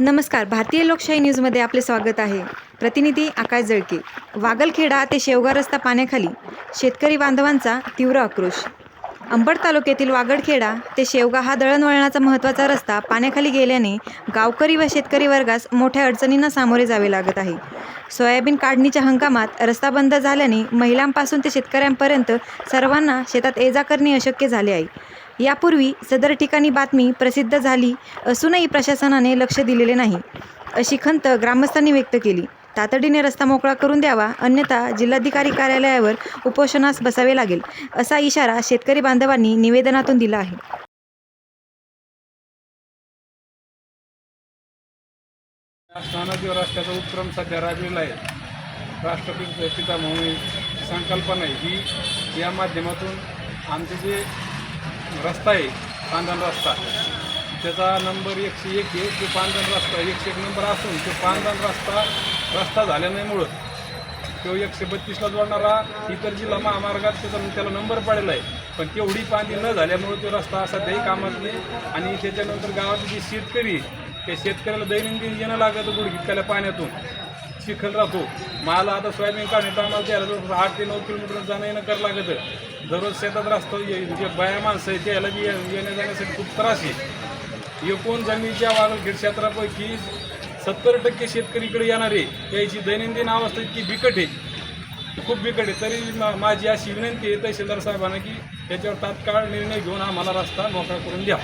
नमस्कार. भारतीय लोकशाही न्यूजमध्ये आपले स्वागत आहे. प्रतिनिधी आकाश जळके. वागलखेडा ते शेवगा रस्ता पाण्याखाली शेतकरी बांधवांचा तीव्र आक्रोश. अंबड तालुक्यातील वागडखेडा ते शेवगा हा दळणवळणाचा महत्त्वाचा रस्ता पाण्याखाली गेल्याने गावकरी व शेतकरी वर्गास मोठ्या अडचणींना सामोरे जावे लागत आहे. सोयाबीन काढणीच्या हंगामात रस्ता बंद झाल्याने महिलांपासून ते शेतकऱ्यांपर्यंत सर्वांना शेतात ये जा करणे अशक्य झाले आहे. यापूर्वी सदर ठिकाणी बातमी प्रसिद्ध झाली असूनही प्रशासनाने लक्ष दिलेले नाही. अशी खंत ग्रामस्थांनी व्यक्त केली. तातडीने रस्ता मोकळा करून द्यावा अन्यथा जिल्हाधिकारी कार्यालयावर उपोषणास बसावे लागेल असा इशारा शेतकरी बांधवांनी निवेदनातून दिला आहे. स्थानाजीव रस्त्याचा उपक्रम सध्या राबविला आहे. राष्ट्रपिता पिता म्हणून संकल्पना आहे ही. या माध्यमातून आमचे जे रस्ता आहे पांधन रस्ता. त्याचा नंबर एकशे एक आहे तो पांधन रस्ता. एकशे एक नंबर असून तो पांधन रस्ता रस्ता झाल्या नाहीमुळं तो एकशे बत्तीसला जोडणारा इतर जिल्हा महामार्गात त्याचा त्याला नंबर पडलेला आहे. पण तेवढी पाणी न झाल्यामुळे तो रस्ता सध्याही कामात नाही. आणि त्याच्यानंतर गावात जे शेतकरी त्या शेतकऱ्याला दैनंदिन येणं लागतं गुडघितकाल्या पाण्यातून. चिखल राहतो. मला आता सोयाबीन काढण्यात आम्हाला त्याला जवळ आठ ते नऊ किलोमीटर जाणं येणं करावं लागतं. दररोज शेतात रस्ता येईल जे बाया माणसं आहे त्याला बी येण्या जाण्यासाठी खूप त्रास आहे. एकूण जमिनीच्या वागलखेड क्षेत्रापैकी सत्तर टक्के शेतकरीकडे आहे. त्याची दैनंदिन अवस्था इतकी बिकट आहे. खूप बिकट आहे. तरी मा- माझी अशी विनंती आहे तहसीलदार साहेबांना की त्याच्यावर तात्काळ निर्णय घेऊन आम्हाला रस्ता मोकळा करून द्या.